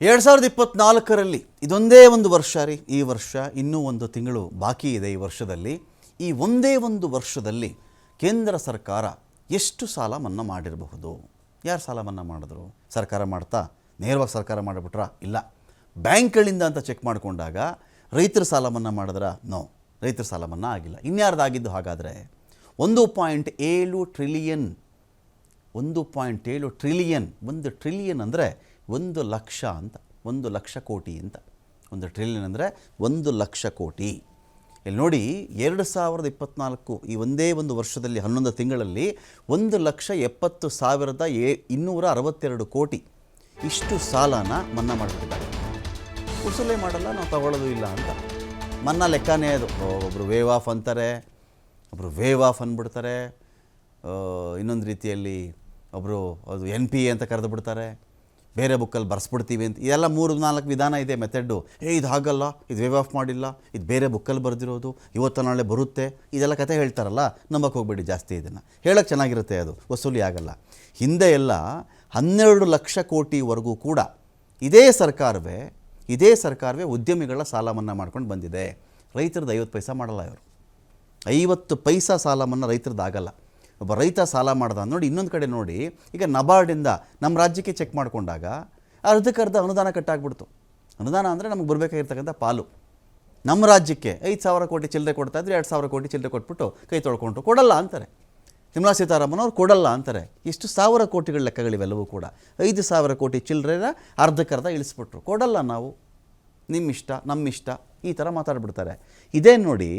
ಎರಡು ಸಾವಿರದ ಇಪ್ಪತ್ನಾಲ್ಕರಲ್ಲಿ ಇದೊಂದೇ ಒಂದು ವರ್ಷ ರೀ. ಈ ವರ್ಷ ಇನ್ನೂ ಒಂದು ತಿಂಗಳು ಬಾಕಿ ಇದೆ ಈ ವರ್ಷದಲ್ಲಿ. ಈ ಒಂದೇ ಒಂದು ವರ್ಷದಲ್ಲಿ ಕೇಂದ್ರ ಸರ್ಕಾರ ಎಷ್ಟು ಸಾಲ ಮನ್ನಾ ಮಾಡಿರಬಹುದು? ಯಾರು ಸಾಲ ಮನ್ನಾ ಮಾಡಿದ್ರು? ಸರ್ಕಾರ ಮಾಡ್ತಾ? ನೇರವಾಗಿ ಸರ್ಕಾರ ಮಾಡಿಬಿಟ್ರ? ಇಲ್ಲ. ಬ್ಯಾಂಕ್ಗಳಿಂದ ಅಂತ ಚೆಕ್ ಮಾಡಿಕೊಂಡಾಗ ರೈತರ ಸಾಲ ಮನ್ನಾ ಮಾಡಿದ್ರ? ನೋ. ರೈತರ ಸಾಲ ಮನ್ನಾ ಆಗಿಲ್ಲ. ಇನ್ಯಾರ್ದಾಗಿದ್ದು ಹಾಗಾದರೆ? ಒಂದು ಪಾಯಿಂಟ್ ಏಳು ಟ್ರಿಲಿಯನ್ ಒಂದು ಪಾಯಿಂಟ್ ಏಳು ಟ್ರಿಲಿಯನ್ ಒಂದು ಟ್ರಿಲಿಯನ್ ಅಂದರೆ ಒಂದು ಲಕ್ಷ ಅಂತ, ಒಂದು ಲಕ್ಷ ಕೋಟಿ ಅಂತ. ಒಂದು ಟ್ರಿಲಿಯನ್ ಅಂದರೆ ಒಂದು ಲಕ್ಷ ಕೋಟಿ. ಇಲ್ಲಿ ನೋಡಿ, ಎರಡು ಸಾವಿರದ ಇಪ್ಪತ್ನಾಲ್ಕು ಈ ಒಂದೇ ಒಂದು ವರ್ಷದಲ್ಲಿ ಹನ್ನೊಂದು ತಿಂಗಳಲ್ಲಿ ಒಂದು ಲಕ್ಷ ಎಪ್ಪತ್ತು ಸಾವಿರದ ಏ ಇನ್ನೂರ ಅರವತ್ತೆರಡು ಕೋಟಿ. ಇಷ್ಟು ಸಾಲನ ಮನ್ನಾ ಮಾಡಿಬಿಟ್ಟಿದ್ದಾರೆ. ಉಸುಲೇ ಮಾಡಲ್ಲ, ನಾವು ತಗೊಳ್ಳೋದು ಇಲ್ಲ ಅಂತ. ಮನ್ನಾ ಲೆಕ್ಕನೇ ಅದು. ಒಬ್ಬರು ವೇವ್ ಆಫ್ ಅಂತಾರೆ ಒಬ್ಬರು ವೇವ್ ಆಫ್ ಅಂದ್ಬಿಡ್ತಾರೆ. ಇನ್ನೊಂದು ರೀತಿಯಲ್ಲಿ ಒಬ್ಬರು ಅದು ಎನ್ ಪಿ ಎ ಅಂತ ಕರೆದು ಬಿಡ್ತಾರೆ. ಬೇರೆ ಬುಕ್ಕಲ್ಲಿ ಬರೆಸ್ಬಿಡ್ತೀವಿ ಅಂತ. ಇದೆಲ್ಲ ಮೂರು ನಾಲ್ಕು ವಿಧಾನ ಇದೆ ಮೆಥಡ್ಡು ಏ, ಇದು ಹಾಗಲ್ಲ, ಇದು ವೇವ್ ಆಫ್ ಮಾಡಿಲ್ಲ, ಇದು ಬೇರೆ ಬುಕ್ಕಲ್ಲಿ ಬರೆದಿರೋದು, ಇವತ್ತು ನಾಳೆ ಬರುತ್ತೆ. ಇದೆಲ್ಲ ಕತೆ ಹೇಳ್ತಾರಲ್ಲ ನಂಬಕ್ಕೆ ಹೋಗ್ಬೇಡಿ ಜಾಸ್ತಿ ಇದನ್ನು. ಹೇಳೋಕ್ಕೆ ಚೆನ್ನಾಗಿರುತ್ತೆ ಅದು, ವಸೂಲಿ ಆಗಲ್ಲ. ಹಿಂದೆ ಎಲ್ಲ ಹನ್ನೆರಡು ಲಕ್ಷ ಕೋಟಿವರೆಗೂ ಕೂಡ ಇದೇ ಸರ್ಕಾರವೇ ಇದೇ ಸರ್ಕಾರವೇ ಉದ್ಯಮಿಗಳ ಸಾಲ ಮನ್ನಾ ಮಾಡ್ಕೊಂಡು ಬಂದಿದೆ. ರೈತರದ್ದು ಐವತ್ತು ಪೈಸಾ ಮಾಡಲ್ಲ ಇವರು. ಐವತ್ತು ಪೈಸಾ ಸಾಲ ಮನ್ನಾ ರೈತರದ್ದು ಆಗಲ್ಲ. ಒಬ್ಬ ರೈತ ಸಾಲ ಮಾಡ್ದ ನೋಡಿ ಇನ್ನೊಂದು ಕಡೆ ನೋಡಿ, ಈಗ ನಬಾರ್ಡಿಂದ ನಮ್ಮ ರಾಜ್ಯಕ್ಕೆ ಚೆಕ್ ಮಾಡಿಕೊಂಡಾಗ ಅರ್ಧಕ್ಕರ್ಧ ಅನುದಾನ ಕಟ್ಟಾಗ್ಬಿಡ್ತು. ಅನುದಾನ ಅಂದರೆ ನಮಗೆ ಬರಬೇಕಾಗಿರ್ತಕ್ಕಂಥ ಪಾಲು. ನಮ್ಮ ರಾಜ್ಯಕ್ಕೆ ಐದು ಸಾವಿರ ಕೋಟಿ ಚಿಲ್ಲರೆ ಕೊಡ್ತಾ ಇದ್ರೆ ಎರಡು ಸಾವಿರ ಕೋಟಿ ಚಿಲ್ಲರೆ ಕೊಟ್ಬಿಟ್ಟು ಕೈ ತೊಳ್ಕೊಂಡು ಕೊಡಲ್ಲ ಅಂತಾರೆ. ನಿರ್ಮಲಾ ಸೀತಾರಾಮನ್ ಅವ್ರು ಕೊಡಲ್ಲ ಅಂತಾರೆ. ಇಷ್ಟು ಸಾವಿರ ಕೋಟಿಗಳ ಲೆಕ್ಕಗಳಿವೆಲ್ಲವೂ ಕೂಡ ಐದು ಸಾವಿರ ಕೋಟಿ ಚಿಲ್ಲರೆನ ಅರ್ಧಕ್ಕರ್ಧ ಇಳಿಸ್ಬಿಟ್ರು. ಕೊಡಲ್ಲ ನಾವು. ನಿಮ್ಮ ಇಷ್ಟ ನಮ್ಮ ಇಷ್ಟ ಈ ಥರ ಮಾತಾಡ್ಬಿಡ್ತಾರೆ. ಇದೇ ನೋಡಿ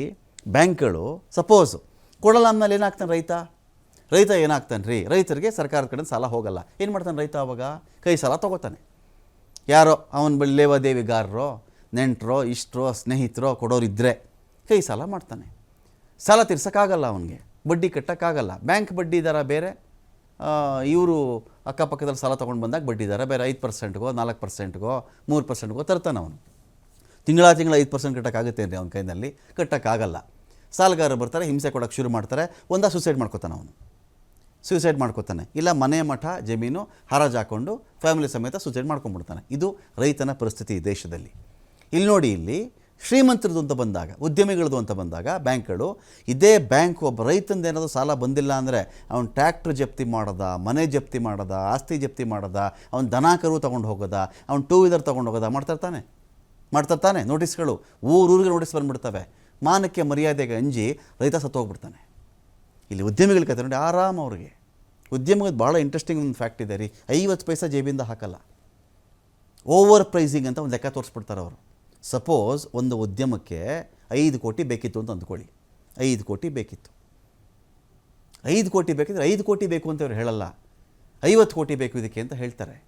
ಬ್ಯಾಂಕ್ಗಳು ಸಪೋಸು ಕೊಡಲ್ಲ ಅಂದಮೇಲೆ ಏನಾಗ್ತಾನೆ ರೈತ? ರೈತ ಏನಾಗ್ತಾನೆ ರೀ ರೈತರಿಗೆ ಸರ್ಕಾರದ ಕಡೆ ಸಾಲ ಹೋಗಲ್ಲ. ಏನು ಮಾಡ್ತಾನೆ ರೈತ ಅವಾಗ? ಕೈ ಸಾಲ ತೊಗೋತಾನೆ. ಯಾರೋ ಅವನ ಬಳಿ ಲೇವಾದೇವಿಗಾರರೋ ನೆಂಟರೋ, ಇಷ್ಟರೋ, ಸ್ನೇಹಿತರೋ ಕೊಡೋರಿದ್ದರೆ ಕೈ ಸಾಲ ಮಾಡ್ತಾನೆ. ಸಾಲ ತೀರ್ಸೋಕ್ಕಾಗಲ್ಲ ಅವನಿಗೆ. ಬಡ್ಡಿ ಕಟ್ಟೋಕ್ಕಾಗಲ್ಲ. ಬ್ಯಾಂಕ್ ಬಡ್ಡಿ ದರ ಬೇರೆ. ಇವರು ಅಕ್ಕಪಕ್ಕದಲ್ಲಿ ಸಾಲ ತೊಗೊಂಡು ಬಂದಾಗ ಬಡ್ಡಿ ದರ ಬೇರೆ. ಐದು ಪರ್ಸೆಂಟ್ಗೋ, ನಾಲ್ಕು ಪರ್ಸೆಂಟ್ಗೋ, ಮೂರು ಪರ್ಸೆಂಟ್ಗೋ ತರ್ತಾನೆ ಅವನು. ತಿಂಗಳ ತಿಂಗಳ ಐದು ಪರ್ಸೆಂಟ್ ಕಟ್ಟೋಕ್ಕಾಗುತ್ತೆ ಅಂದರೆ ಅವನ ಕೈನಲ್ಲಿ? ಕಟ್ಟೋಕ್ಕಾಗಲ್ಲ. ಸಾಲಗಾರರು ಬರ್ತಾರೆ, ಹಿಂಸೆ ಕೊಡೋಕ್ಕೆ ಶುರು ಮಾಡ್ತಾರೆ. ಒಂದಾ ಸುಸೈಡ್ ಮಾಡ್ಕೋತಾನೆ ಅವನು. ಸೂಸೈಡ್ ಮಾಡ್ಕೋತಾನೆ. ಇಲ್ಲ ಮನೆ ಮಠ, ಜಮೀನು, ಹರಾಜು ಹಾಕ್ಕೊಂಡು ಫ್ಯಾಮಿಲಿ ಸಮೇತ ಸೂಸೈಡ್ ಮಾಡ್ಕೊಂಡ್ಬಿಡ್ತಾನೆ. ಇದು ರೈತನ ಪರಿಸ್ಥಿತಿ ದೇಶದಲ್ಲಿ. ಇಲ್ಲಿ ನೋಡಿ ಇಲ್ಲಿ ಶ್ರೀಮಂತರದ್ದು ಅಂತ ಬಂದಾಗ ಉದ್ಯಮಿಗಳದ್ದು ಅಂತ ಬಂದಾಗ, ಬ್ಯಾಂಕ್ಗಳು, ಇದೇ ಬ್ಯಾಂಕ್ ಒಬ್ಬ ರೈತಂದು ಏನಾದರೂ ಸಾಲ ಬಂದಿಲ್ಲ ಅಂದರೆ, ಅವ್ನು ಟ್ಯಾಕ್ಟ್ರ್ ಜಪ್ತಿ ಮಾಡದ, ಮನೆ ಜಪ್ತಿ ಮಾಡದ, ಆಸ್ತಿ ಜಪ್ತಿ ಮಾಡದ, ಅವ್ನು ದನ ಕರು ತೊಗೊಂಡು ಹೋಗೋದ, ಅವ್ನು ಟೂ ವೀಲರ್ ತೊಗೊಂಡು ಹೋಗೋದ ಮಾಡ್ತಿರ್ತಾನೆ ಮಾಡ್ತಿರ್ತಾನೆ ನೋಟಿಸ್ಗಳು ಊರೂರಿಗೆ ನೋಟಿಸ್ ಬಂದ್ಬಿಡ್ತವೆ. ಮಾನಕ್ಕೆ ಮರ್ಯಾದೆಗೆ ಅಂಜಿ ರೈತ ಸತ್ತೋಗ್ಬಿಡ್ತಾನೆ. ಇಲ್ಲಿ ಉದ್ಯಮಿಗಳ ಕತೆ ನೋಡಿ, ಆರಾಮ ಅವ್ರಿಗೆ. ಉದ್ಯಮದ ಭಾಳ ಇಂಟ್ರೆಸ್ಟಿಂಗ್ ಒಂದು ಫ್ಯಾಕ್ಟ್ ಇದೆ ರೀ. ಐವತ್ತು ಪೈಸಾ ಜೇಬಿಂದ ಹಾಕಲ್ಲ. ಓವರ್ ಪ್ರೈಸಿಂಗ್ ಅಂತ ಒಂದು ಲೆಕ್ಕ ತೋರಿಸ್ಬಿಡ್ತಾರೆ ಅವರು. ಸಪೋಸ್ ಒಂದು ಉದ್ಯಮಕ್ಕೆ ಐದು ಕೋಟಿ ಬೇಕಿತ್ತು ಅಂತ ಅಂದ್ಕೊಳ್ಳಿ. ಐದು ಕೋಟಿ ಬೇಕಿತ್ತು. ಐದು ಕೋಟಿ ಬೇಕಿದ್ರೆ ಐದು ಕೋಟಿ ಬೇಕು ಅಂತ ಅವ್ರು ಹೇಳಲ್ಲ. ಐವತ್ತು ಕೋಟಿ ಬೇಕು ಇದಕ್ಕೆ ಅಂತ ಹೇಳ್ತಾರೆ.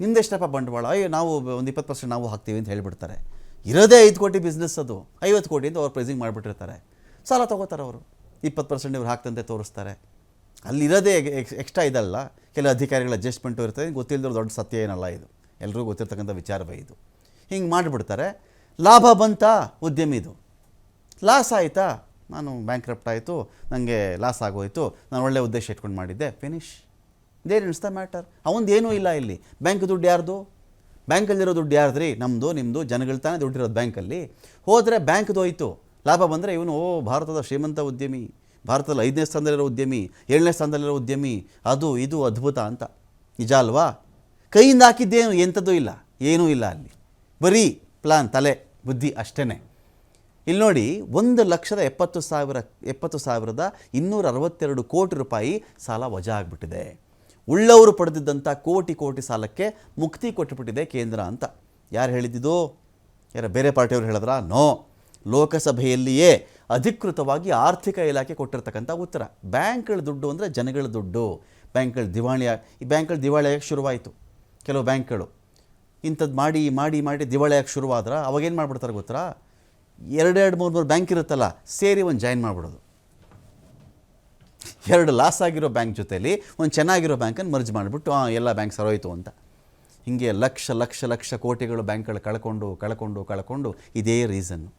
ನಿಮ್ದೆಷ್ಟಪ್ಪ ಬಂಡವಾಳ? ಅಯ್ಯೋ, ನಾವು ಒಂದು ಇಪ್ಪತ್ತು ಪರ್ಸೆಂಟ್ ನಾವು ಹಾಕ್ತೀವಿ ಅಂತ ಹೇಳಿಬಿಡ್ತಾರೆ. ಇರೋದೇ ಐದು ಕೋಟಿ ಬಿಸ್ನೆಸ್ ಅದು. ಐವತ್ತು ಕೋಟಿ ಅಂತ ಅವ್ರು ಪ್ರೈಸಿಂಗ್ ಮಾಡಿಬಿಟ್ಟಿರ್ತಾರೆ. ಸಾಲ ತೊಗೋತಾರೆ ಅವರು. ಇಪ್ಪತ್ತು ಪರ್ಸೆಂಟ್ ಇವ್ರು ಹಾಕ್ತಂತೆ ತೋರಿಸ್ತಾರೆ. ಅಲ್ಲಿರೋದೇ ಎಕ್ಸ್ ಎಕ್ಸ್ಟ್ರಾ ಇದಲ್ಲ. ಕೆಲವು ಅಧಿಕಾರಿಗಳ ಅಡ್ಜಸ್ಟ್ಮೆಂಟು ಇರ್ತದೆ. ಗೊತ್ತಿಲ್ಲದ್ರು ದೊಡ್ಡ ಸತ್ಯ ಏನಲ್ಲ ಇದು. ಎಲ್ಲರಿಗೂ ಗೊತ್ತಿರ್ತಕ್ಕಂಥ ವಿಚಾರವೇ ಇದು. ಹಿಂಗೆ ಮಾಡಿಬಿಡ್ತಾರೆ. ಲಾಭ ಬಂತಾ? ಉದ್ಯಮಿದು ಲಾಸ್ ಆಯಿತಾ? ನಾನು ಬ್ಯಾಂಕ್ರಪ್ಟ್ ಆಯಿತು. ನನಗೆ ಲಾಸ್ ಆಗೋಯ್ತು. ನಾನು ಒಳ್ಳೆ ಉದ್ದೇಶ ಇಟ್ಕೊಂಡು ಮಾಡಿದ್ದೆ. Finish there in the matter ಅವನದೇನೂ ಇಲ್ಲ ಇಲ್ಲಿ. ಬ್ಯಾಂಕ್ ದುಡ್ಡು ಯಾರ್ದು? ಬ್ಯಾಂಕಲ್ಲಿರೋ ದುಡ್ಡು ಯಾರ್ದ್ರಿ? ನಮ್ಮದು ನಿಮ್ಮದು ಜನಗಳ ತಾನೇ ದುಡ್ಡಿರೋದು ಬ್ಯಾಂಕಲ್ಲಿ ಹೋದರೆ ಬ್ಯಾಂಕ್ದು ಹೋಯ್ತು ಲಾಭ ಬಂದರೆ ಇವನು, ಓ, ಭಾರತದ ಶ್ರೀಮಂತ ಉದ್ಯಮಿ. ಭಾರತದಲ್ಲಿ ಐದನೇ ಸ್ಥಾನದಲ್ಲಿರೋ ಉದ್ಯಮಿ, ಏಳನೇ ಸ್ಥಾನದಲ್ಲಿರೋ ಉದ್ಯಮಿ, ಅದು ಇದು ಅದ್ಭುತ ಅಂತ. ನಿಜ ಅಲ್ವಾ? ಕೈಯಿಂದ ಹಾಕಿದ್ದೇನು ಎಂಥದ್ದು ಇಲ್ಲ, ಏನೂ ಇಲ್ಲ ಅಲ್ಲಿ. ಬರೀ ಪ್ಲಾನ್ ತಲೆ, ಬುದ್ಧಿ ಅಷ್ಟೇ ಇಲ್ಲಿ ನೋಡಿ, ಒಂದು ಲಕ್ಷದ ಎಪ್ಪತ್ತು ಸಾವಿರ, ಎಪ್ಪತ್ತು ಸಾವಿರದ ಇನ್ನೂರ ಅರವತ್ತೆರಡು ಕೋಟಿ ರೂಪಾಯಿ ಸಾಲ ವಜಾ ಆಗಿಬಿಟ್ಟಿದೆ. ಉಳ್ಳವರು ಪಡೆದಿದ್ದಂಥ ಕೋಟಿ ಕೋಟಿ ಸಾಲಕ್ಕೆ ಮುಕ್ತಿ ಕೊಟ್ಟುಬಿಟ್ಟಿದೆ ಕೇಂದ್ರ ಅಂತ. ಯಾರು ಹೇಳಿದ್ದಿದ್ದು ಯಾರ ಬೇರೆ ಪಾರ್ಟಿಯವರು ಹೇಳಿದ್ರಾ? ನೋ. ಲೋಕಸಭೆಯಲ್ಲಿಯೇ ಅಧಿಕೃತವಾಗಿ ಆರ್ಥಿಕ ಇಲಾಖೆ ಕೊಟ್ಟಿರ್ತಕ್ಕಂಥ ಉತ್ತರ. ಬ್ಯಾಂಕ್ಗಳ ದುಡ್ಡು ಅಂದರೆ ಜನಗಳ ದುಡ್ಡು. ಬ್ಯಾಂಕ್ಗಳು ದಿವಾಳಿ ಈ ಬ್ಯಾಂಕ್ಗಳು ದಿವಾಳಿ ಆಗಕ್ಕೆ ಶುರುವಾಯಿತು. ಕೆಲವು ಬ್ಯಾಂಕ್ಗಳು. ಇಂಥದ್ದು ಮಾಡಿ ಮಾಡಿ ಮಾಡಿ ದಿವಾಳಿ ಆಗಕ್ಕೆ ಶುರುವಾದ್ರೆ ಅವಾಗೇನು ಮಾಡ್ಬಿಡ್ತಾರೆ ಗೊತ್ತಾ? ಎರಡೆರಡು, ಮೂರು ಮೂರು ಬ್ಯಾಂಕ್ ಇರುತ್ತಲ್ಲ, ಸೇರಿ ಒಂದು ಜಾಯಿನ್ ಮಾಡಿಬಿಡೋದು. ಎರಡು ಲಾಸ್ ಆಗಿರೋ ಬ್ಯಾಂಕ್ ಜೊತೆಯಲ್ಲಿ ಒಂದು ಚೆನ್ನಾಗಿರೋ ಬ್ಯಾಂಕನ್ನು ಮರ್ಜ್ ಮಾಡಿಬಿಟ್ಟು ಎಲ್ಲ ಬ್ಯಾಂಕ್ ಸರೋಯ್ತು ಅಂತ. ಹೀಗೆ ಲಕ್ಷ ಲಕ್ಷ ಲಕ್ಷ ಕೋಟಿಗಳು ಬ್ಯಾಂಕ್ಗಳು ಕಳ್ಕೊಂಡು ಕಳ್ಕೊಂಡು ಕಳ್ಕೊಂಡು, ಇದೇ ರೀಸನ್ನು.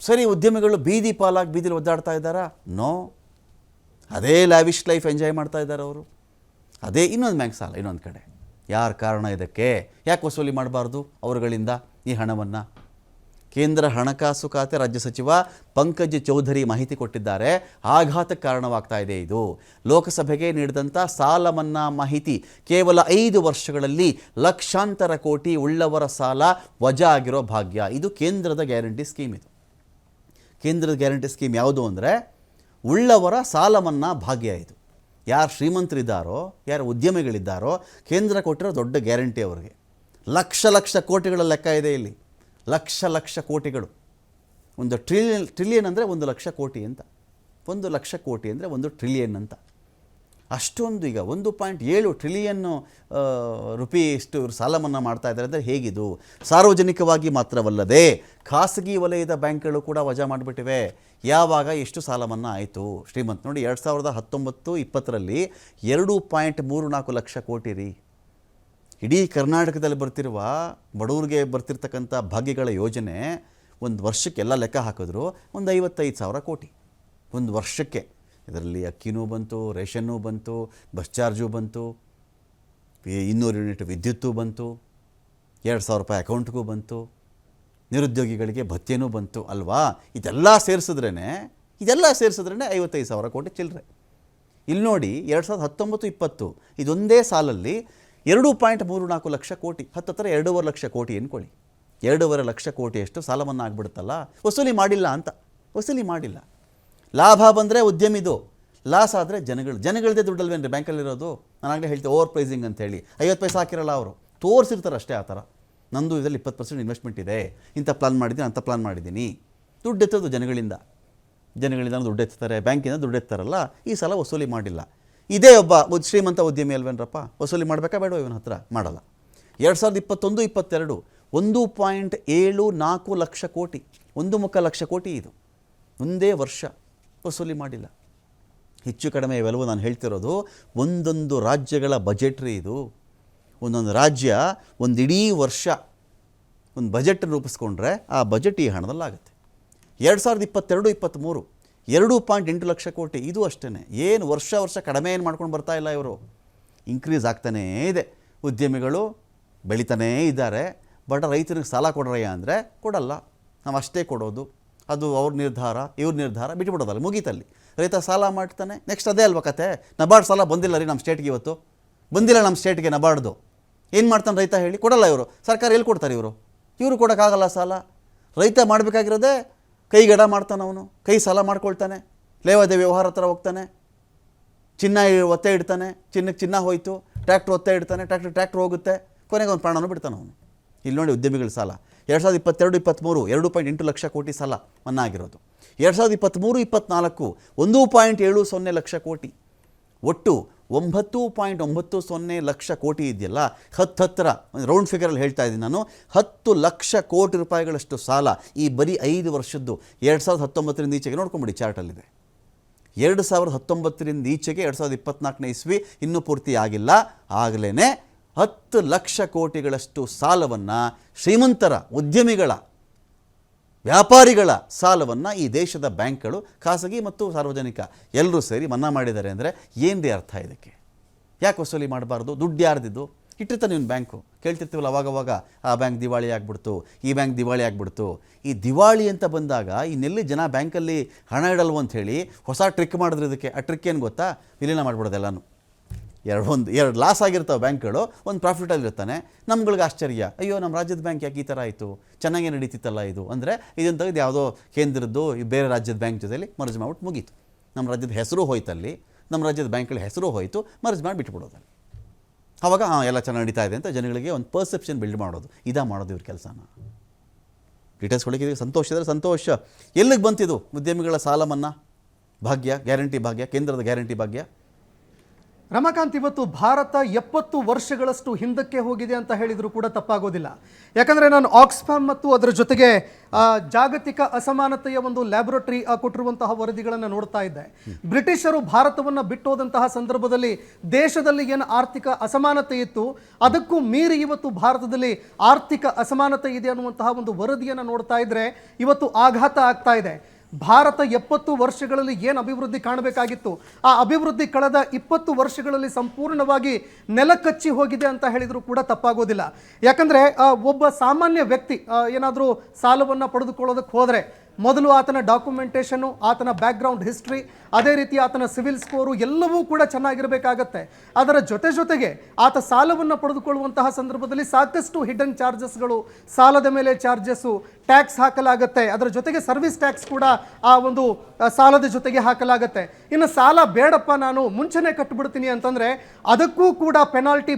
ಸರಿ, ಉದ್ಯಮಿಗಳು ಬೀದಿ ಪಾಲಾಗಿ ಬೀದಿಲಿ ಒದ್ದಾಡ್ತಾ ಇದ್ದಾರಾ? ನೋ. ಅದೇ ಲ್ಯಾವಿಶ್ ಲೈಫ್ ಎಂಜಾಯ್ ಮಾಡ್ತಾ ಇದ್ದಾರೆ ಅವರು. ಅದೇ ಇನ್ನೊಂದು ಬ್ಯಾಂಕ್ ಸಾಲ, ಇನ್ನೊಂದು ಕಡೆ. ಯಾರ ಕಾರಣ ಇದಕ್ಕೆ? ಯಾಕೆ ವಸೂಲಿ ಮಾಡಬಾರ್ದು ಅವರುಗಳಿಂದ ಈ ಹಣವನ್ನು? ಕೇಂದ್ರ ಹಣಕಾಸು ಖಾತೆ ರಾಜ್ಯ ಸಚಿವ ಪಂಕಜ್ ಚೌಧರಿ ಮಾಹಿತಿ ಕೊಟ್ಟಿದ್ದಾರೆ. ಆಘಾತಕ್ಕೆ ಕಾರಣವಾಗ್ತಾ ಇದೆ ಇದು. ಲೋಕಸಭೆಗೆ ನೀಡಿದಂಥ ಸಾಲ ಮನ್ನಾ ಮಾಹಿತಿ ಕೇವಲ ಐದು ವರ್ಷಗಳಲ್ಲಿ ಲಕ್ಷಾಂತರ ಕೋಟಿ ಉಳ್ಳವರ ಸಾಲ ವಜಾ ಆಗಿರೋ ಭಾಗ್ಯ. ಇದು ಕೇಂದ್ರದ ಗ್ಯಾರಂಟಿ ಸ್ಕೀಮ್ ಇದು. ಕೇಂದ್ರದ ಗ್ಯಾರಂಟಿ ಸ್ಕೀಮ್ ಯಾವುದು ಅಂದರೆ ಉಳ್ಳವರ ಸಾಲ ಮನ್ನಾ ಭಾಗ್ಯ ಇದು. ಯಾರು ಶ್ರೀಮಂತರಿದ್ದಾರೋ, ಯಾರು ಉದ್ಯಮಿಗಳಿದ್ದಾರೋ, ಕೇಂದ್ರ ಕೊಟ್ಟಿರೋ ದೊಡ್ಡ ಗ್ಯಾರಂಟಿ ಅವರಿಗೆ. ಲಕ್ಷ ಲಕ್ಷ ಕೋಟಿಗಳ ಲೆಕ್ಕ ಇದೆ ಇಲ್ಲಿ. ಲಕ್ಷ ಲಕ್ಷ ಕೋಟಿಗಳು. ಒಂದು ಟ್ರಿಲಿಯನ್ ಟ್ರಿಲಿಯನ್ ಅಂದರೆ ಒಂದು ಲಕ್ಷ ಕೋಟಿ ಅಂತ. ಒಂದು ಲಕ್ಷ ಕೋಟಿ ಅಂದರೆ ಒಂದು ಟ್ರಿಲಿಯನ್ ಅಂತ. ಅಷ್ಟೊಂದು ಈಗ ಒಂದು ಪಾಯಿಂಟ್ ಏಳು ಟ್ರಿಲಿಯನ್ ರುಪಿಯಷ್ಟು ಇವ್ರು ಸಾಲ ಮನ್ನಾ ಮಾಡ್ತಾ ಇದ್ದಾರೆ ಅಂದರೆ ಹೇಗಿದು? ಸಾರ್ವಜನಿಕವಾಗಿ ಮಾತ್ರವಲ್ಲದೆ ಖಾಸಗಿ ವಲಯದ ಬ್ಯಾಂಕ್ಗಳು ಕೂಡ ವಜಾ ಮಾಡಿಬಿಟ್ಟಿವೆ. ಯಾವಾಗ ಎಷ್ಟು ಸಾಲ ಮನ್ನಾ ಆಯಿತು? ಶ್ರೀಮಂತ್ ನೋಡಿ, ಎರಡು ಸಾವಿರದ ಹತ್ತೊಂಬತ್ತು ಇಪ್ಪತ್ತರಲ್ಲಿ ಎರಡು ಪಾಯಿಂಟ್ ಮೂರು ನಾಲ್ಕು ಲಕ್ಷ ಕೋಟಿ ರೀ. ಇಡೀ ಕರ್ನಾಟಕದಲ್ಲಿ ಬರ್ತಿರುವ ಬಡವರಿಗೆ ಬರ್ತಿರ್ತಕ್ಕಂಥ ಭಾಗ್ಯಗಳ ಯೋಜನೆ ಒಂದು ವರ್ಷಕ್ಕೆ ಎಲ್ಲ ಲೆಕ್ಕ ಹಾಕಿದ್ರು, ಒಂದು ಐವತ್ತೈದು ಸಾವಿರ ಕೋಟಿ. ಒಂದು ವರ್ಷಕ್ಕೆ. ಇದರಲ್ಲಿ ಅಕ್ಕಿನೂ ಬಂತು, ರೇಷನ್ನೂ ಬಂತು, ಬಸ್ ಚಾರ್ಜು ಬಂತು ಇನ್ನೂರು ಯೂನಿಟ್ ವಿದ್ಯುತ್ತು ಬಂತು, ಎರಡು ಸಾವಿರ ರೂಪಾಯಿ ಅಕೌಂಟ್ಗೂ ಬಂತು, ನಿರುದ್ಯೋಗಿಗಳಿಗೆ ಭತ್ಯೆನೂ ಬಂತು ಅಲ್ವಾ? ಇದೆಲ್ಲ ಸೇರಿಸಿದ್ರೇ ಇದೆಲ್ಲ ಸೇರಿಸಿದ್ರೇ ಐವತ್ತೈದು ಸಾವಿರ ಕೋಟಿ ಚಿಲ್ಲರೆ. ಇಲ್ಲಿ ನೋಡಿ, ಎರಡು ಸಾವಿರದ ಹತ್ತೊಂಬತ್ತು, ಇಪ್ಪತ್ತು, ಇದೊಂದೇ ಸಾಲಲ್ಲಿ ಎರಡು ಪಾಯಿಂಟ್ ಮೂರು ನಾಲ್ಕು ಲಕ್ಷ ಕೋಟಿ, ಹತ್ತತ್ರ ಎರಡೂವರೆ ಲಕ್ಷ ಕೋಟಿ ಅಂದ್ಕೊಳ್ಳಿ ಎರಡೂವರೆ ಲಕ್ಷ ಕೋಟಿಯಷ್ಟು ಸಾಲ ಆಗ್ಬಿಡುತ್ತಲ್ಲ ವಸೂಲಿ ಮಾಡಿಲ್ಲ ಅಂತ. ವಸೂಲಿ ಮಾಡಿಲ್ಲ. ಲಾಭ ಬಂದರೆ ಉದ್ಯಮಿದು ಲಾಸ್ ಆದರೆ ಜನಗಳು. ಜನಗಳದೇ ದುಡ್ಡಲ್ವೇನ್ರಿ? ಬ್ಯಾಂಕಲ್ಲಿರೋದು? ನಾನಾಗಲೇ ಹೇಳ್ತೀನಿ ಓವರ್ ಪ್ರೈಸಿಂಗ್ ಅಂತ ಹೇಳಿ ಐವತ್ತು ಪೈಸೆ ಹಾಕಿರಲ್ಲ ಅವರು. ತೋರಿಸಿರ್ತಾರೆ ಅಷ್ಟೇ ಆ ಥರ. ನಂದು ಇದರಲ್ಲಿ ಇಪ್ಪತ್ತು ಪರ್ಸೆಂಟ್ ಇನ್ವೆಸ್ಟ್ಮೆಂಟ್ ಇದೆ. ಇಂಥ ಪ್ಲಾನ್ ಮಾಡಿದ್ದೀನಿ ಅಂಥ ಪ್ಲಾನ್ ಮಾಡಿದ್ದೀನಿ. ದುಡ್ಡು ಎತ್ತೋದು ಜನಗಳಿಂದ. ಜನಗಳಿಂದ ದುಡ್ಡು ಎತ್ತಾರೆ, ಬ್ಯಾಂಕಿಂದ ದುಡ್ಡು ಎತ್ತಾರಲ್ಲ, ಈ ಸಲ ವಸೂಲಿ ಮಾಡಿಲ್ಲ. ಇದೇ ಒಬ್ಬ ಶ್ರೀಮಂತ ಉದ್ಯಮಿ ಅಲ್ವೇನ್ರಪ್ಪ? ವಸೂಲಿ ಮಾಡಬೇಕಾ ಬೇಡ ಇವನ ಹತ್ರ? ಮಾಡಲ್ಲ. ಎರಡು ಸಾವಿರದ ಇಪ್ಪತ್ತೊಂದು, ಇಪ್ಪತ್ತೆರಡು, ಒಂದು ಪಾಯಿಂಟ್ ಏಳು ನಾಲ್ಕು ಲಕ್ಷ ಕೋಟಿ. ಒಂದು ಮುಕ್ಕ ಲಕ್ಷ ಕೋಟಿ ಇದು. ಒಂದೇ ವರ್ಷ. ವಸೂಲಿ ಮಾಡಿಲ್ಲ. ಹೆಚ್ಚು ಕಡಿಮೆ ಇವೆಲ್ಲವೂ ನಾನು ಹೇಳ್ತಿರೋದು ಒಂದೊಂದು ರಾಜ್ಯಗಳ ಬಜೆಟ್ರಿ ಇದು. ಒಂದೊಂದು ರಾಜ್ಯ ಒಂದು ಇಡೀ ವರ್ಷ ಒಂದು ಬಜೆಟ್ ರೂಪಿಸ್ಕೊಂಡ್ರೆ ಆ ಬಜೆಟ್ ಈ ಹಣದಲ್ಲಾಗುತ್ತೆ. ಎರಡು ಸಾವಿರದ ಇಪ್ಪತ್ತೆರಡು, ಇಪ್ಪತ್ತ್ಮೂರು ಎರಡು ಪಾಯಿಂಟ್ ಎಂಟು ಲಕ್ಷ ಕೋಟಿ ಇದು ಅಷ್ಟೇ ಏನು ವರ್ಷ ವರ್ಷ ಕಡಿಮೆ ಏನು ಮಾಡ್ಕೊಂಡು ಬರ್ತಾ ಇಲ್ಲ ಇವರು. ಇನ್ಕ್ರೀಸ್ ಆಗ್ತಾನೇ ಇದೆ. ಉದ್ಯಮಿಗಳು ಬೆಳಿತಾನೇ ಇದ್ದಾರೆ. ಬಟ್ ರೈತರಿಗೆ ಸಾಲ ಕೊಡ್ರಯ್ಯ ಅಂದರೆ ಕೊಡಲ್ಲ. ನಾವು ಅಷ್ಟೇ ಕೊಡೋದು. ಅದು ಅವ್ರ ನಿರ್ಧಾರ, ಇವ್ರ ನಿರ್ಧಾರ ಬಿಟ್ಟುಬಿಡೋದಲ್ಲ ಮುಗೀತಲ್ಲಿ. ರೈತ ಸಾಲ ಮಾಡ್ತಾನೆ ನೆಕ್ಸ್ಟ್ ಅದೇ ಅಲ್ವಾ ಕತೆ? ನಬಾರ್ಡ್ ಸಾಲ ಬಂದಿಲ್ಲ ರೀ ನಮ್ಮ ಸ್ಟೇಟ್ಗೆ ಇವತ್ತು. ಬಂದಿಲ್ಲ ನಮ್ಮ ಸ್ಟೇಟ್ಗೆ ನಬಾರ್ಡ್ದು. ಏನು ಮಾಡ್ತಾನೆ ರೈತ ಹೇಳಿ? ಕೊಡಲ್ಲ ಇವರು. ಸರ್ಕಾರ ಎಲ್ಲಿ ಕೊಡ್ತಾರೆ ಇವರು? ಇವರು ಕೊಡೋಕ್ಕಾಗಲ್ಲ ಸಾಲ. ರೈತ ಮಾಡಬೇಕಾಗಿರೋದೇ ಕೈಗಡ ಮಾಡ್ತಾನೆ ಅವನು. ಕೈ ಸಾಲ ಮಾಡ್ಕೊಳ್ತಾನೆ. ಲೇವಾದ ವ್ಯವಹಾರ ಹತ್ರ ಹೋಗ್ತಾನೆ. ಚಿನ್ನ ಒತ್ತೆ ಇಡ್ತಾನೆ. ಚಿನ್ನಕ್ಕೆ ಚಿನ್ನ ಹೋಯಿತು. ಟ್ರ್ಯಾಕ್ಟ್ರ್ ಒತ್ತೆ ಇಡ್ತಾನೆ. ಟ್ರ್ಯಾಕ್ಟ್ರ್ ಟ್ರ್ಯಾಕ್ಟ್ರ್ ಹೋಗುತ್ತೆ. ಕೊನೆಗೆ ಅವ್ನು ಪ್ರಾಣನೂ ಬಿಡ್ತಾನೆ ಅವನು. ಇಲ್ಲಿ ನೋಡಿ ಉದ್ಯಮಿಗಳ ಸಾಲ. ಎರಡು ಸಾವಿರದ ಇಪ್ಪತ್ತೆರಡು, ಇಪ್ಪತ್ತ್ಮೂರು ಎರಡು ಪಾಯಿಂಟ್ ಎಂಟು ಲಕ್ಷ ಕೋಟಿ ಸಾಲ ಮನ್ನಾ ಆಗಿರೋದು ಎರಡು ಸಾವಿರದ ಇಪ್ಪತ್ತ್ಮೂರು, ಇಪ್ಪತ್ತ್ನಾಲ್ಕು ಒಂದು ಪಾಯಿಂಟ್ ಏಳು ಸೊನ್ನೆ ಲಕ್ಷ ಕೋಟಿ. ಒಟ್ಟು ಒಂಬತ್ತು ಪಾಯಿಂಟ್ ಒಂಬತ್ತು ಸೊನ್ನೆ ಲಕ್ಷ ಕೋಟಿ ಇದೆಯಲ್ಲ? ಹತ್ತು ಹತ್ತಿರ ರೌಂಡ್ ಫಿಗರಲ್ಲಿ ಹೇಳ್ತಾ ಇದ್ದೀನಿ ನಾನು. ಹತ್ತು ಲಕ್ಷ ಕೋಟಿ ರೂಪಾಯಿಗಳಷ್ಟು ಸಾಲ ಈ ಬರೀ ಐದು ವರ್ಷದ್ದು ಎರಡು ಸಾವಿರದ ಹತ್ತೊಂಬತ್ತರಿಂದ ಈಚೆಗೆ ನೋಡ್ಕೊಂಬಿಡಿ ಚಾರ್ಟಲ್ಲಿದೆ ಎರಡು ಸಾವಿರದ ಹತ್ತೊಂಬತ್ತರಿಂದ ಈಚೆಗೆ ಎರಡು ಸಾವಿರದ ಇಪ್ಪತ್ನಾಲ್ಕನೇ ಇಸ್ವಿ ಇನ್ನೂ ಪೂರ್ತಿ ಆಗಿಲ್ಲ. ಆಗಲೇ ಹತ್ತು ಲಕ್ಷ ಕೋಟಿಗಳಷ್ಟು ಸಾಲವನ್ನು ಶ್ರೀಮಂತರ ಉದ್ಯಮಿಗಳ, ವ್ಯಾಪಾರಿಗಳ ಸಾಲವನ್ನು ಈ ದೇಶದ ಬ್ಯಾಂಕ್ಗಳು, ಖಾಸಗಿ ಮತ್ತು ಸಾರ್ವಜನಿಕ ಎಲ್ಲರೂ ಸೇರಿ ಮನ್ನಾ ಮಾಡಿದ್ದಾರೆ ಅಂದರೆ ಏನಿದೆ ಅರ್ಥ ಇದಕ್ಕೆ? ಯಾಕೆ ವಸೂಲಿ ಮಾಡಬಾರ್ದು? ದುಡ್ಡು ಯಾರ್ದಿದ್ದು? ಇಟ್ಟಿರ್ತಾನೆ ನೀವು ಬ್ಯಾಂಕು. ಕೇಳ್ತಿರ್ತೀವಲ್ಲ ಅವಾಗವಾಗ, ಆ ಬ್ಯಾಂಕ್ ದಿವಾಳಿ ಆಗ್ಬಿಡ್ತು, ಈ ಬ್ಯಾಂಕ್ ದಿವಾಳಿ ಆಗ್ಬಿಡ್ತು. ಈ ದಿವಾಳಿ ಅಂತ ಬಂದಾಗ ಇನ್ನೆಲ್ಲಿ ಜನ ಬ್ಯಾಂಕಲ್ಲಿ ಹಣ ಇಡಲ್ವೋ ಅಂತ ಹೇಳಿ ಹೊಸ ಟ್ರಿಕ್ ಮಾಡಿದ್ರು ಇದಕ್ಕೆ. ಆ ಟ್ರಿಕ್ ಏನು ಗೊತ್ತಾ? ವಿಲೀನ ಮಾಡ್ಬಿಡೋದೆಲ್ಲನೂ ಎರಡು ಒಂದು, ಎರಡು ಲಾಸ್ ಆಗಿರ್ತಾವೆ ಬ್ಯಾಂಕ್ಗಳು, ಒಂದು ಪ್ರಾಫಿಟಲ್ಲಿರ್ತಾನೆ ನಮ್ಗಳಿಗೆ ಆಶ್ಚರ್ಯ. ಅಯ್ಯೋ, ನಮ್ಮ ರಾಜ್ಯದ ಬ್ಯಾಂಕ್ ಯಾಕೆ ಈ ಥರ ಆಯಿತು? ಚೆನ್ನಾಗೇ ನಡೀತಿತ್ತಲ್ಲ ಇದು? ಅಂದರೆ ಇದನ್ನು ತೆಗೆದು ಯಾವುದೋ ಕೇಂದ್ರದ್ದು ಬೇರೆ ರಾಜ್ಯದ ಬ್ಯಾಂಕ್ ಜೊತೆಲಿ ಮರ್ಜ್ ಮಾಡ್ಬಿಟ್ಟು ಮುಗೀತು. ನಮ್ಮ ರಾಜ್ಯದ ಹೆಸರು ಹೋಯ್ತಲ್ಲಿ ನಮ್ಮ ರಾಜ್ಯದ ಬ್ಯಾಂಕ್ಗಳ ಹೆಸರು ಹೋಯಿತು, ಮರ್ಜ್ ಮಾಡಿ ಬಿಟ್ಬಿಡೋದಲ್ಲಿ ಆವಾಗ ಹಾಂ ಎಲ್ಲ ಚೆನ್ನಾಗಿ ನಡೀತಾ ಇದೆ ಅಂತ ಜನಗಳಿಗೆ ಒಂದು ಪರ್ಸೆಪ್ಷನ್ ಬಿಲ್ಡ್ ಮಾಡೋದು. ಇದಾ ಮಾಡೋದು ಇವ್ರ ಕೆಲಸನ. ಡೀಟೇಲ್ಸ್ ಕೊಡೋಕೆ ಸಂತೋಷ ಇದ್ರೆ ಸಂತೋಷ. ಎಲ್ಲಿಗೆ ಬಂತಿದು? ಉದ್ಯಮಿಗಳ ಸಾಲ ಮನ್ನಾ? ಭಾಗ್ಯ ಗ್ಯಾರಂಟಿ ಭಾಗ್ಯ, ಕೇಂದ್ರದ ಗ್ಯಾರಂಟಿ ಭಾಗ್ಯ? ರಮಾಕಾಂತ್ ಇವತ್ತು ಭಾರತ ಎಪ್ಪತ್ತು ವರ್ಷಗಳಷ್ಟು ಹಿಂದಕ್ಕೆ ಹೋಗಿದೆ ಅಂತ ಹೇಳಿದರೂ ಕೂಡ ತಪ್ಪಾಗೋದಿಲ್ಲ. ಯಾಕಂದರೆ ನಾನು ಆಕ್ಸ್ಫಾಮ್ ಮತ್ತು ಅದರ ಜೊತೆಗೆ ಜಾಗತಿಕ ಅಸಮಾನತೆಯ ಒಂದು ಲ್ಯಾಬೊರೇಟರಿ ಕೊಟ್ಟಿರುವಂತಹ ವರದಿಗಳನ್ನು ನೋಡ್ತಾ ಇದ್ದೆ. ಬ್ರಿಟಿಷರು ಭಾರತವನ್ನು ಬಿಟ್ಟೋದಂತಹ ಸಂದರ್ಭದಲ್ಲಿ ದೇಶದಲ್ಲಿ ಏನು ಆರ್ಥಿಕ ಅಸಮಾನತೆ ಇತ್ತು, ಅದಕ್ಕೂ ಮೀರಿ ಇವತ್ತು ಭಾರತದಲ್ಲಿ ಆರ್ಥಿಕ ಅಸಮಾನತೆ ಇದೆ ಅನ್ನುವಂತಹ ಒಂದು ವರದಿಯನ್ನು ನೋಡ್ತಾ ಇದ್ದರೆ ಇವತ್ತು ಆಘಾತ ಆಗ್ತಾ ಇದೆ. ಭಾರತ ಎಪ್ಪತ್ತು ವರ್ಷಗಳಲ್ಲಿ ಏನು ಅಭಿವೃದ್ಧಿ ಕಾಣಬೇಕಾಗಿತ್ತು? ಆ ಅಭಿವೃದ್ಧಿ ಕಳೆದ ಇಪ್ಪತ್ತು ವರ್ಷಗಳಲ್ಲಿ ಸಂಪೂರ್ಣವಾಗಿ ನೆಲಕಚ್ಚಿ ಹೋಗಿದೆ ಅಂತ ಹೇಳಿದರೂ ಕೂಡ ತಪ್ಪಾಗೋದಿಲ್ಲ. ಯಾಕಂದರೆ ಒಬ್ಬ ಸಾಮಾನ್ಯ ವ್ಯಕ್ತಿ ಏನಾದರೂ ಸಾಲವನ್ನು ಪಡೆದುಕೊಳ್ಳೋದಕ್ಕೆ ಹೋದರೆ ಮೊದಲು ಆತನ ಡಾಕ್ಯುಮೆಂಟೇಷನು ಆತನ ಬ್ಯಾಕ್ಗ್ರೌಂಡ್ ಹಿಸ್ಟ್ರಿ ಅದೇ ರೀತಿ ಆತನ ಸಿವಿಲ್ ಸ್ಕೋರು ಎಲ್ಲವೂ ಕೂಡ ಚೆನ್ನಾಗಿರಬೇಕಾಗತ್ತೆ. ಅದರ ಜೊತೆ ಜೊತೆಗೆ ಆತ ಸಾಲವನ್ನು ಪಡೆದುಕೊಳ್ಳುವಂತಹ ಸಂದರ್ಭದಲ್ಲಿ ಸಾಕಷ್ಟು ಹಿಡನ್ ಚಾರ್ಜಸ್ಗಳು ಸಾಲದ ಮೇಲೆ ಚಾರ್ಜಸ್ಸು ಟ್ಯಾಕ್ಸ್ ಹಾಕಲಾಗುತ್ತೆ. ಅದರ ಜೊತೆಗೆ ಸರ್ವಿಸ್ ಟ್ಯಾಕ್ಸ್ ಕೂಡ ಆ ಒಂದು ಸಾಲದ ಜೊತೆಗೆ ಹಾಕಲಾಗುತ್ತೆ. ಇನ್ನು ಸಾಲ ಬೇಡಪ್ಪ ನಾನು ಮುಂಚೆನೇ ಕಟ್ಟಿಬಿಡ್ತೀನಿ ಅಂತಂದರೆ ಅದಕ್ಕೂ ಕೂಡ ಪೆನಾಲ್ಟಿ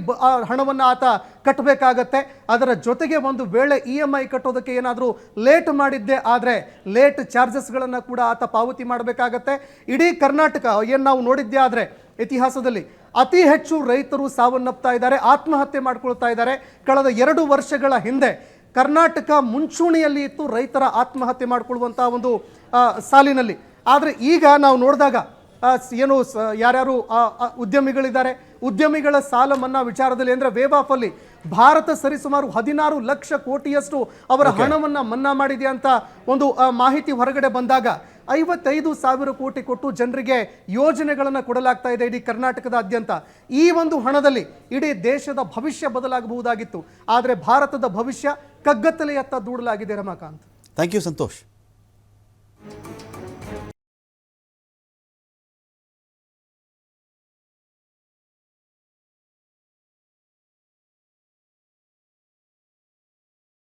ಹಣವನ್ನು ಆತ ಕಟ್ಟಬೇಕಾಗತ್ತೆ. ಅದರ ಜೊತೆಗೆ ಒಂದು ವೇಳೆ ಇ ಎಂ ಐ ಕಟ್ಟೋದಕ್ಕೆ ಏನಾದರೂ ಲೇಟ್ ಮಾಡಿದ್ದೆ ಆದರೆ ಲೇಟ್ ಚಾರ್ಜಸ್ಗಳನ್ನು ಕೂಡ ಆತ ಪಾವತಿ ಮಾಡಬೇಕಾಗತ್ತೆ. ಇಡೀ ಕರ್ನಾಟಕ, ಏನು ನಾವು ನೋಡಿದ್ದೆ ಆದರೆ ಇತಿಹಾಸದಲ್ಲಿ ಅತಿ ಹೆಚ್ಚು ರೈತರು ಸಾವನ್ನಪ್ತಾ ಇದ್ದಾರೆ, ಆತ್ಮಹತ್ಯೆ ಮಾಡ್ಕೊಳ್ತಾ ಇದ್ದಾರೆ. ಕಳೆದ ಎರಡು ವರ್ಷಗಳ ಹಿಂದೆ ಕರ್ನಾಟಕ ಮುಂಚೂಣಿಯಲ್ಲಿ ಇತ್ತು ರೈತರ ಆತ್ಮಹತ್ಯೆ ಮಾಡಿಕೊಳ್ಳುವಂಥ ಒಂದು ಸಾಲಿನಲ್ಲಿ. ಆದರೆ ಈಗ ನಾವು ನೋಡಿದಾಗ ಏನು ಯಾರ್ಯಾರು ಉದ್ಯಮಿಗಳಿದ್ದಾರೆ. ಉದ್ಯಮಿಗಳ ಸಾಲ ಮನ್ನಾ ವಿಚಾರದಲ್ಲಿ ಅಂದರೆ ವೇಬ್ ಆಫಲ್ಲಿ ಭಾರತ ಸರಿಸುಮಾರು ಹದಿನಾರು ಲಕ್ಷ ಕೋಟಿಯಷ್ಟು ಅವರ ಹಣವನ್ನು ಮನ್ನಾ ಮಾಡಿದೆ ಅಂತ ಒಂದು ಮಾಹಿತಿ ಹೊರಗಡೆ ಬಂದಾಗ ಐವತ್ತೈದು ಸಾವಿರ ಕೋಟಿ ಕೊಟ್ಟು ಜನರಿಗೆ ಯೋಜನೆಗಳನ್ನು ಕೊಡಲಾಗ್ತಾ ಇದೆ ಇಡೀ ಕರ್ನಾಟಕದಾದ್ಯಂತ. ಈ ಒಂದು ಹಣದಲ್ಲಿ ಇಡೀ ದೇಶದ ಭವಿಷ್ಯ ಬದಲಾಗಬಹುದಾಗಿತ್ತು. ಆದರೆ ಭಾರತದ ಭವಿಷ್ಯ ಕಗ್ಗತ್ತಲೆಯತ್ತ ದೂಡಲಾಗಿದೆ ರಮಾಕಾಂತ್. Thank you Santosh.